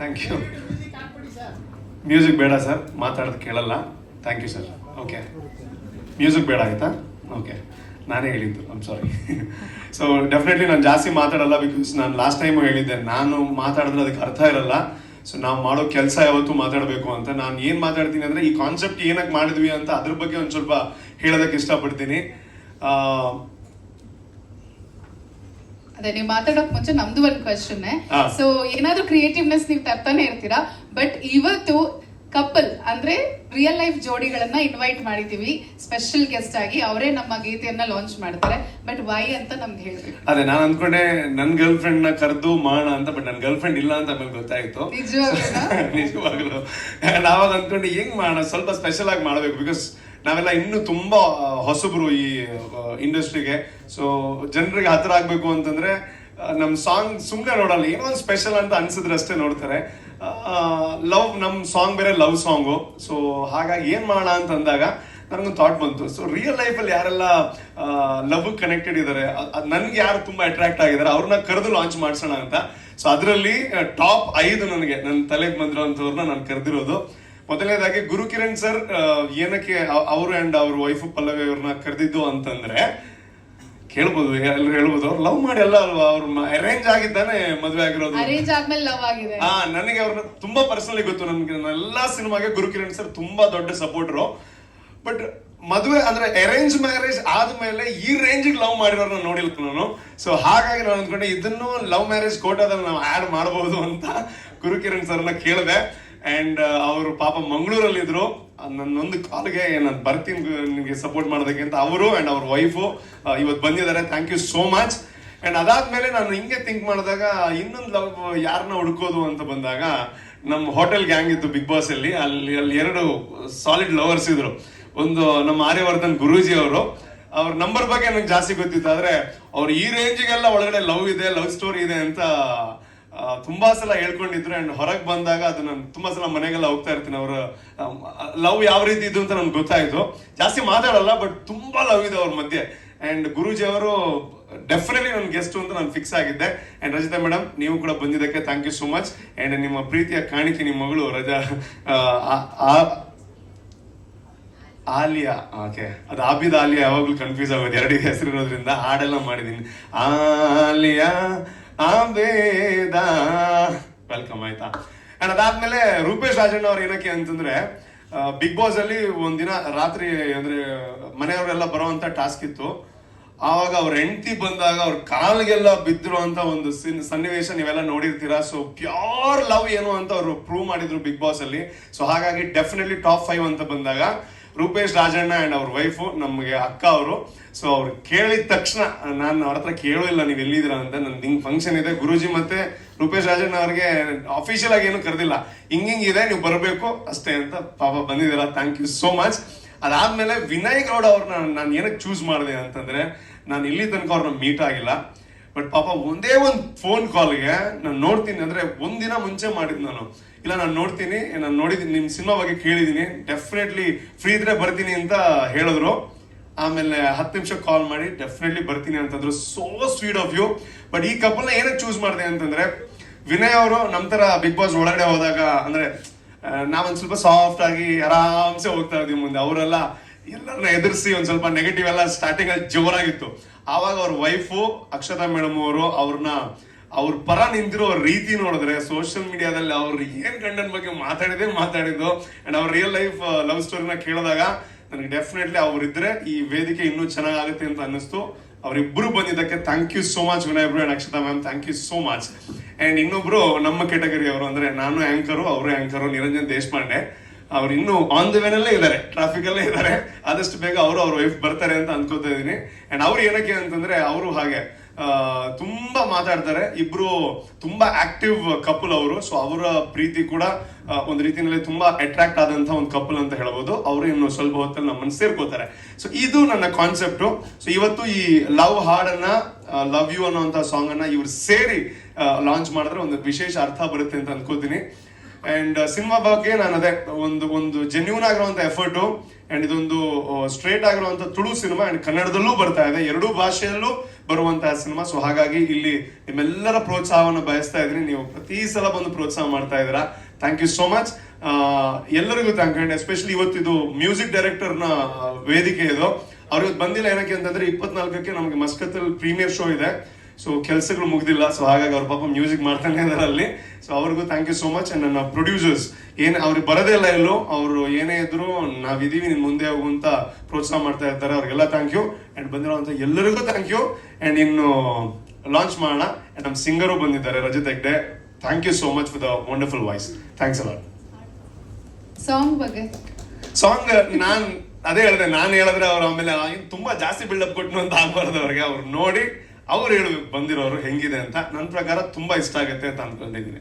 Thank you music ಬೇಡ sir ಮಾತಾಡೋದು ಕೇಳಲ್ಲ. Thank you sir okay music ಬೇಡ ಆಯಿತಾ? ಓಕೆ ನಾನೇ ಹೇಳಿದ್ದು. ಐಮ್ ಸಾರಿ ಸೊ ಡೆಫಿನೆಟ್ಲಿ ನಾನು ಜಾಸ್ತಿ ಮಾತಾಡಲ್ಲ ಬಿಕಾಸ್ ನಾನು ಲಾಸ್ಟ್ ಟೈಮು ಹೇಳಿದ್ದೆ. ನಾನು ಮಾತಾಡಿದ್ರೆ ಅದಕ್ಕೆ ಅರ್ಥ ಇರಲ್ಲ. ಸೊ ನಾವು ಮಾಡೋ ಕೆಲಸ ಯಾವತ್ತೂ ಮಾತಾಡಬೇಕು ಅಂತ. ನಾನು ಏನು ಮಾತಾಡ್ತೀನಿ ಅಂದರೆ ಈ ಕಾನ್ಸೆಪ್ಟ್ ಏನಕ್ಕೆ ಮಾಡಿದ್ವಿ ಅಂತ ಅದ್ರ ಬಗ್ಗೆ ಒಂದು ಸ್ವಲ್ಪ ಹೇಳೋದಕ್ಕೆ ಇಷ್ಟಪಡ್ತೀನಿ. ಅದೇ ನೀವು ಮಾತಾಡೋಕ್ ಮುಂಚೆ ನಮ್ದು ಒಂದು ಕ್ವಶನ್. ಸೊ ಏನಾದ್ರೂ ಕ್ರಿಯೇಟಿವ್ನೆಸ್ ನೀವು ತರ್ತಾನೆ ಇರ್ತೀರಾ? ಬಟ್ ಇವತ್ತು ಕಪಲ್ ಅಂದ್ರೆ ರಿಯಲ್ ಲೈಫ್ ಜೋಡಿಗಳನ್ನ ಇನ್ವೈಟ್ ಮಾಡಿದೀವಿ. ಸ್ಪೆಷಲ್ ಗೆಸ್ಟ್ ಆಗಿ ಅವರೇ ನಮ್ಮ ಗೀತೆಯನ್ನ ಲಾಂಚ್ ಮಾಡ್ತಾರೆ. ಬಟ್ ವೈ ಅಂತ ನಮ್ಗೆ ಹೇಳ್ಬೇಕು. ಅದೇ ನಾನು ಅನ್ಕೊಂಡೆ ನನ್ನ ಗರ್ಲ್ ಫ್ರೆಂಡ್ನ ಕರೆದು ಮಾಡೋಣ ಅಂತ ಬಟ್ ನನ್ನ ಗರ್ಲ್ ಫ್ರೆಂಡ್ ಇಲ್ಲ ಅಂತ ಆಮೇಲೆ ಗೊತ್ತಾಯ್ತು. ನಿಜವಾಗ್ಲೂ. ನಾವಾಗ ಅನ್ಕೊಂಡೆ ಹೆಂಗ್ ಮಾಡೋಣ ಸ್ವಲ್ಪ ಸ್ಪೆಷಲ್ ಆಗಿ ಮಾಡ್ಬೇಕು ಬಿಕಾಸ್ ನಾವೆಲ್ಲ ಇನ್ನು ತುಂಬಾ ಹೊಸಬರು ಈ ಇಂಡಸ್ಟ್ರಿಗೆ. ಸೊ ಜನರಿಗೆ ಹತ್ರ ಆಗಬೇಕು ಅಂತಂದ್ರೆ ನಮ್ಮ ನಮ್ ಸಾಂಗ್ ಸುಮ್ಮನೆ ನೋಡಲ್ಲ, ಏನೋ ಒಂದು ಸ್ಪೆಷಲ್ ಅಂತ ಅನ್ಸಿದ್ರೆ ಅಷ್ಟೇ ನೋಡ್ತಾರೆ. ಲವ್ ನಮ್ಮ ಸಾಂಗ್ ಬೇರೆ ಲವ್ ಸಾಂಗು. ಸೊ ಹಾಗಾಗಿ ಏನು ಮಾಡೋಣ ಅಂತ ಅಂದಾಗ, ನನಗೊಂದು ಥಾಟ್ ಬಂತು. ಸೊ ರಿಯಲ್ ಲೈಫಲ್ಲಿ ಯಾರೆಲ್ಲ ಲವ್ ಕನೆಕ್ಟೆಡ್ ಇದ್ದಾರೆ ನನ್ಗೆ ಯಾರು ತುಂಬಾ ಅಟ್ರಾಕ್ಟ್ ಆಗಿದ್ದಾರೆ ಅವ್ರನ್ನ ಕರೆದು ಲಾಂಚ್ ಮಾಡ್ಸೋಣ ಅಂತ. ಸೊ ಅದರಲ್ಲಿ ಟಾಪ್ ಐದು ನನಗೆ ನನ್ನ ತಲೆಗೆ ಬಂದಿರೋಂಥವ್ರನ್ನ ನಾನು ಕರೆದಿರೋದು. ಮೊದಲನೇದಾಗಿ ಗುರು ಕಿರಣ್ ಸರ್ ಏನಕ್ಕೆ ಅವರು ಅಂಡ್ ಅವ್ರ ವೈಫ್ ಪಲ್ಲವಿ ಅವ್ರನ್ನ ಕರೆದಿದ್ದು ಅಂತಂದ್ರೆ ಕೇಳ್ಬೋದು ಎಲ್ಲರೂ ಹೇಳ್ಬೋದು ಅವ್ರು ಲವ್ ಮಾಡಿ ಅಲ್ಲ ಅಲ್ವಾ? ಅವ್ರ ಅರೇಂಜ್ ಆಗಿದ್ದಾನೆ ಮದುವೆ ಆಗಿರೋದು. ಅರೇಂಜ್ ಆದ್ಮೇಲೆ ಲವ್ ಆಗಿದೆ. ಆ ನನಗೆ ಅವ್ರನ್ನ ತುಂಬಾ ಪರ್ಸನಲಿ ಗೊತ್ತು. ನನ್ಗೆ ಎಲ್ಲಾ ಸಿನಿಮಾಗೆ ಗುರು ಕಿರಣ್ ಸರ್ ತುಂಬಾ ದೊಡ್ಡ ಸಪೋರ್ಟರು ಬಟ್ ಮದುವೆ ಅಂದ್ರೆ ಅರೇಂಜ್ ಮ್ಯಾರೇಜ್ ಆದ್ಮೇಲೆ ಈ ರೇಂಜ್ ಲವ್ ಮಾಡಿರೋರ್ನ ನೋಡಿಲ್ಲ ನಾನು. ಸೊ ಹಾಗಾಗಿ ನಾನು ಅಂದ್ಕೊಂಡೆ ಇದನ್ನು ಲವ್ ಮ್ಯಾರೇಜ್ ಕೋಟಾದಲ್ಲಿ ನಾವು ಆಡ್ ಮಾಡಬಹುದು ಅಂತ ಗುರುಕಿರಣ್ ಸರ್ನ ಕೇಳಿದೆ. ಅಂಡ್ ಅವರು ಪಾಪ ಮಂಗಳೂರಲ್ಲಿ ಇದ್ರು ನನ್ನೊಂದು ಕಾಲ್ಗೆ ನಾನು ಬರ್ತೀನಿ ನಿಮಗೆ ಸಪೋರ್ಟ್ ಮಾಡೋದಕ್ಕೆ ಅಂತ ಅವರು ಆ್ಯಂಡ್ ಅವ್ರ ವೈಫು ಇವತ್ತು ಬಂದಿದ್ದಾರೆ. Thank you so much and ಅದಾದಮೇಲೆ ನಾನು ಹಿಂಗೆ ಥಿಂಕ್ ಮಾಡಿದಾಗ, ಇನ್ನೊಂದು ಲವ್ ಯಾರನ್ನ ಹುಡ್ಕೋದು ಅಂತ ಬಂದಾಗ ನಮ್ಮ ಹೋಟೆಲ್ ಗ್ಯಾಂಗ್ ಇತ್ತು ಬಿಗ್ ಬಾಸಲ್ಲಿ ಅಲ್ಲಿ. ಅಲ್ಲಿ ಎರಡು ಸಾಲಿಡ್ ಲವರ್ಸ್ ಇದ್ರು. ಒಂದು ನಮ್ಮ ಆರ್ಯವರ್ಧನ್ ಗುರೂಜಿ ಅವರು. ಅವ್ರ ನಂಬರ್ ಬಗ್ಗೆ ನನಗೆ ಜಾಸ್ತಿ ಗೊತ್ತಿತ್ತು. ಆದರೆ ಅವ್ರು ಈ ರೇಂಜಿಗೆಲ್ಲ ಒಳಗಡೆ ಲವ್ ಇದೆ ಲವ್ ಸ್ಟೋರಿ ಇದೆ ಅಂತ ತುಂಬಾ ಸಲ ಹೇಳ್ಕೊಂಡಿದ್ರು ಅಂಡ್ ಹೊರಗೆ ಬಂದಾಗ ಅದು ನಾನು ತುಂಬಾ ಸಲ ಮನೆಗೆಲ್ಲ ಹೋಗ್ತಾ ಇರ್ತೀನಿ. ಅವರ ಲವ್ ಯಾವ ರೀತಿ ಇದು ಅಂತ ನನ್ಗೆ ಗೊತ್ತಾಯ್ತು. ಜಾಸ್ತಿ ಮಾತಾಡಲ್ಲ ಬಟ್ ತುಂಬಾ ಲವ್ ಇದೆ ಅವ್ರ ಮಧ್ಯೆ. ಅಂಡ್ ಗುರೂಜಿ ಅವರು ಡೆಫಿನೆಟ್ಲಿ ನನ್ನ ಗೆಸ್ಟ್ ಅಂತ ನಾನು ಫಿಕ್ಸ್ ಆಗಿದ್ದೆ. ಅಂಡ್ ರಜಿತಾ ಮೇಡಮ್ ನೀವು ಕೂಡ ಬಂದಿದ್ದಕ್ಕೆ thank you so much and ನಿಮ್ಮ ಪ್ರೀತಿಯ ಕಾಣಿಕೆ ನಿಮ್ಮ ಮಗಳು ರಜಾ ಆಲಿಯಾ, ಓಕೆ. ಅದು ಆಬಿದ ಆಲಿಯಾ ಯಾವಾಗ್ಲೂ ಕನ್ಫ್ಯೂಸ್ ಆಗೋದು. ಎರಡಿಗೆ ಹೆಸರಿರೋದ್ರಿಂದ ಹಾಡೆಲ್ಲ ಮಾಡಿದೀನಿ. ಆಲಿಯಾ ಆಬೇದ. ವೆಲ್ಕಮ್ ಆಯ್ತಾ? ಅಂಡ್ ಅದಾದ್ಮೇಲೆ ರೂಪೇಶ್ ರಾಜಣ್ಣ ಅವ್ರು ಏನಕ್ಕೆ ಅಂತಂದ್ರೆ ಬಿಗ್ ಬಾಸ್ ಅಲ್ಲಿ ಒಂದಿನ ರಾತ್ರಿ ಅಂದ್ರೆ ಮನೆಯವರೆಲ್ಲ ಬರುವಂತ ಟಾಸ್ಕ್ ಇತ್ತು. ಆವಾಗ ಅವ್ರ ಹೆಂಡತಿ ಬಂದಾಗ ಅವ್ರ ಕಾಲ್ಗೆಲ್ಲ ಬಿದ್ರು ಅಂತ ಒಂದು ಸಿನ್- ಸನ್ನಿವೇಶ ನೀವೆಲ್ಲ ನೋಡಿರ್ತೀರಾ. ಸೊ ಪ್ಯೂರ್ ಲವ್ ಏನು ಅಂತ ಅವರು ಪ್ರೂವ್ ಮಾಡಿದ್ರು ಬಿಗ್ ಬಾಸ್ ಅಲ್ಲಿ. ಸೊ ಹಾಗಾಗಿ ಡೆಫಿನೆಟ್ಲಿ ಟಾಪ್ ಫೈವ್ ಅಂತ ಬಂದಾಗ ರೂಪೇಶ್ ರಾಜಣ್ಣ ಅಂಡ್ ಅವ್ರ ವೈಫು ನಮಗೆ ಅಕ್ಕ ಅವರು. ಸೊ ಅವ್ರು ಕೇಳಿದ ತಕ್ಷಣ, ನಾನು ಅವ್ರ ಹತ್ರ ಕೇಳಿಲ್ಲ ನೀವು ಎಲ್ಲಿದ್ದೀರಾ ಅಂತ ನಂದು ಹಿಂಗೆ ಫಂಕ್ಷನ್ ಇದೆ, ಗುರುಜಿ ಮತ್ತೆ ರೂಪೇಶ್ ರಾಜಣ್ಣ ಅವ್ರಿಗೆ ಅಫಿಷಿಯಲ್ ಆಗಿ ಏನು ಕರೆದಿಲ್ಲ. ಹಿಂಗಿಂಗಿದೆ ನೀವು ಬರಬೇಕು, ಅಷ್ಟೇ ಅಂತ ಪಾಪ ಬಂದಿದ್ದೀರಾ ಥ್ಯಾಂಕ್ ಯು ಸೋ ಮಚ್ ಅದಾದಮೇಲೆ ವಿನಯ್ ಗೌಡ ಅವ್ರನ್ನ ನಾನು ಏನಕ್ಕೆ ಚೂಸ್ ಮಾಡಿದೆ ಅಂತಂದ್ರೆ, ನಾನು ಇಲ್ಲಿ ತನಕ ಅವ್ರನ್ನ ಮೀಟ್ ಆಗಿಲ್ಲ. ಬಟ್ ಪಾಪ ಒಂದೇ ಒಂದು ಫೋನ್ ಕಾಲ್ಗೆ ನಾನು ನೋಡ್ತೀನಿ, ಅಂದರೆ ಒಂದಿನ ಮುಂಚೆ ಮಾಡಿದ್ದು ನಾನು. ಇಲ್ಲ, ನಾನು ನೋಡ್ತೀನಿ. ನಾನು ನೋಡಿದ್ದೀನಿ ನಿಮ್ಮ ಸಿನಿಮಾ ಬಗ್ಗೆ ಕೇಳಿದ್ದೀನಿ ಡೆಫಿನೆಟ್ಲಿ ಫ್ರೀ ಇದ್ರೆ ಬರ್ತೀನಿ ಅಂತ ಹೇಳಿದ್ರು. ಆಮೇಲೆ ಹತ್ತು ನಿಮಿಷ ಕಾಲ್ ಮಾಡಿ ಡೆಫಿನೆಟ್ಲಿ ಬರ್ತೀನಿ ಅಂತಂದ್ರು. So sweet of you but ಈ ಕಪಲ್ನ ಏನಕ್ಕೆ ಚೂಸ್ ಮಾಡಿದೆ ಅಂತಂದ್ರೆ, ವಿನಯ್ ಅವರು ನಮ್ಮ ಥರ ಬಿಗ್ ಬಾಸ್ ಒಳಗಡೆ ಹೋದಾಗ, ಅಂದ್ರೆ ನಾವೊಂದು ಸ್ವಲ್ಪ ಸಾಫ್ಟ್ ಆಗಿ ಆರಾಮ್ಸೆ ಹೋಗ್ತಾ ಇದ್ವಿ ಮುಂದೆ. ಅವರೆಲ್ಲ ಎಲ್ಲರನ್ನ ಎದುರಿಸಿ ಒಂದು ಸ್ವಲ್ಪ ನೆಗೆಟಿವ್ ಎಲ್ಲ ಸ್ಟಾರ್ಟಿಂಗ್ ಅಲ್ಲಿ ಜೋರಾಗಿತ್ತು. ಆವಾಗ ಅವ್ರ ವೈಫು ಅಕ್ಷತಾ ಮೇಡಮ್ ಅವರು ಅವ್ರನ್ನ ಅವ್ರ ಪರ ನಿಂತಿರೋ ರೀತಿ ನೋಡಿದ್ರೆ ಸೋಷಿಯಲ್ ಮೀಡಿಯಾದಲ್ಲಿ ಅವ್ರು ಏನ್ ಗಂಡನ ಬಗ್ಗೆ ಮಾತಾಡಿದೆ ಮಾತಾಡಿದ್ದು ಅಂಡ್ ಅವ್ರ ರಿಯಲ್ ಲೈಫ್ ಲವ್ ಸ್ಟೋರಿನ ಕೇಳಿದಾಗ ನನಗೆ ಡೆಫಿನೆಟ್ಲಿ ಅವ್ರಿದ್ರೆ ಈ ವೇದಿಕೆ ಇನ್ನೂ ಚೆನ್ನಾಗುತ್ತೆ ಅಂತ ಅನ್ನಿಸ್ತು. ಅವರಿಬ್ಬರು ಬಂದಿದ್ದಕ್ಕೆ thank you so much Vinay and Akshata ma'am thank you so much and ಇನ್ನೊಬ್ರು ನಮ್ಮ ಕೆಟಗರಿ ಅವರು ಅಂದ್ರೆ ನಾನು ಆಂಕರು ಅವರು ಆಂಕರು ನಿರಂಜನ್ ದೇಶಪಾಂಡೆ. ಅವ್ರು ಇನ್ನೂ ಆನ್ ದ ವೇನಲ್ಲೇ ಇದ್ದಾರೆ ಟ್ರಾಫಿಕ್ ಅಲ್ಲೇ ಇದ್ದಾರೆ. ಆದಷ್ಟು ಬೇಗ ಅವರು ಅವ್ರ ವೈಫ್ ಬರ್ತಾರೆ ಅಂತ ಅನ್ಕೋತಾ ಇದ್ದೀನಿ. ಅಂಡ್ ಅವ್ರು ಏನಕ್ಕೆ ಅಂತಂದ್ರೆ, ಅವರು ಹಾಗೆ. ತುಂಬಾ ಮಾತಾಡ್ತಾರೆ. ಇಬ್ರು ತುಂಬಾ ಆಕ್ಟಿವ್ ಕಪಲ್ ಅವರು. ಸೊ ಅವರ ಪ್ರೀತಿ ಕೂಡ ಒಂದು ರೀತಿಯಲ್ಲಿ ತುಂಬಾ ಅಟ್ರಾಕ್ಟ್ ಆದಂತ ಒಂದು ಕಪಲ್ ಅಂತ ಹೇಳ್ಬೋದು. ಅವರು ಇನ್ನು ಸ್ವಲ್ಪ ಹೊತ್ತಲ್ಲಿ ನಮ್ಮನ್ನು ಸೇರ್ಕೋತಾರೆ. ಸೊ ಇದು ನನ್ನ ಕಾನ್ಸೆಪ್ಟು ಸೊ ಇವತ್ತು ಈ ಲವ್ ಹಾಡನ್ನ ಲವ್ ಯು ಅನ್ನೋಂಥ ಸಾಂಗ್ ಅನ್ನ ಇವ್ರು ಸೇರಿ ಲಾಂಚ್ ಮಾಡಿದ್ರೆ ಒಂದು ವಿಶೇಷ ಅರ್ಥ ಬರುತ್ತೆ ಅಂತ ಅನ್ಕೋತೀನಿ. ಅಂಡ್ ಸಿನಿಮಾ ಬಗ್ಗೆ ನಾನು ಅದೇ ಒಂದು ಒಂದು ಜೆನ್ಯೂನ್ ಆಗಿರುವಂತ ಎಫರ್ಟು ಅಂಡ್ ಇದೊಂದು ಸ್ಟ್ರೇಟ್ ಆಗಿರುವಂತ ತುಳು ಸಿನಿಮಾ ಅಂಡ್ ಕನ್ನಡದಲ್ಲೂ ಬರ್ತಾ ಇದೆ. ಎರಡೂ ಭಾಷೆಯಲ್ಲೂ ಬರುವಂತಹ ಸಿನಿಮಾ ಸೊ ಹಾಗಾಗಿ ಇಲ್ಲಿ ನಿಮ್ಮೆಲ್ಲರ ಪ್ರೋತ್ಸಾಹವನ್ನು ಬಯಸ್ತಾ ಇದ್ದೀನಿ. ನೀವು ಪ್ರತಿ ಸಲ ಬಂದು ಪ್ರೋತ್ಸಾಹ ಮಾಡ್ತಾ ಇದ್ದೀರಾ. ಥ್ಯಾಂಕ್ ಯು ಸೋ ಮಚ್ ಎಲ್ಲರಿಗೂ ಥ್ಯಾಂಕ್ ಯು ಎಸ್ಪೆಷಲಿ ಇವತ್ತಿದು ಮ್ಯೂಸಿಕ್ ಡೈರೆಕ್ಟರ್ನ ವೇದಿಕೆ ಇದು. ಅವ್ರಿಗೆ ಬಂದಿಲ್ಲ ಏನಕ್ಕೆ ಅಂತಂದ್ರೆ ಇಪ್ಪತ್ನಾಲ್ಕಕ್ಕೆ ನಮಗೆ ಮಸ್ಕತ್ತಲ್ಲಿ ಪ್ರೀಮಿಯರ್ ಶೋ ಇದೆ. ಸೊ ಕೆಲಸಗಳು ಮುಗ್ದಿಲ್ಲ. ಸೊ ಹಾಗಾಗಿ ಅವ್ರ ಪಾಪ ಮ್ಯೂಸಿಕ್ ಮಾಡ್ತಾನೆ ಇದ್ದಾರೆ ಅಲ್ಲಿ ಸೊ ಅವ್ರಿಗೂ thank you so much and ನನ್ನ ಪ್ರೊಡ್ಯೂಸರ್ಸ್ ಏನು ಅವ್ರಿಗೆ ಬರೋದೇ ಇಲ್ಲ ಎಲ್ಲೋ. ಅವರು ಏನೇ ಇದ್ರು ನಾವಿದೀವಿ ನಿಮ್ಮ ಮುಂದೆ ಹೋಗು ಅಂತ ಪ್ರೋತ್ಸಾಹ ಮಾಡ್ತಾ ಇರ್ತಾರೆ. ಅವ್ರಿಗೆಲ್ಲ ಥ್ಯಾಂಕ್ ಯು ಆ್ಯಂಡ್ ಬಂದಿರೋಂಥ ಎಲ್ಲರಿಗೂ ಥ್ಯಾಂಕ್ ಯು ಆ್ಯಂಡ್ ಇನ್ನು ಲಾಂಚ್ ಮಾಡೋಣ. ಆ್ಯಂಡ್ ನಮ್ಮ ಸಿಂಗರು ಬಂದಿದ್ದಾರೆ Rajath Hegde. Thank you so much for the wonderful voice thanks a lot song ಬಗ್ಗೆ? ಸಾಂಗ್ ನಾನು ಅದೇ ಹೇಳಿದೆ. ನಾನು ಹೇಳಿದ್ರೆ ಅವ್ರು ಆಮೇಲೆ ತುಂಬಾ ಜಾಸ್ತಿ ಬಿಲ್ಡಪ್ ಕೊಟ್ಟನು ಅಂತ ಆಗ್ಬಾರ್ದು ಅವ್ರಿಗೆ. ಅವ್ರು ನೋಡಿ ಅವ್ರು ಹೇಳ್ಬೇಕು ಬಂದಿರೋರು ಹೆಂಗಿದೆ ಅಂತ ನನ್ನ ಪ್ರಕಾರ ತುಂಬಾ ಇಷ್ಟ ಆಗುತ್ತೆ ಅಂತ ಅನ್ಕೊಂಡಿದ್ದೀನಿ.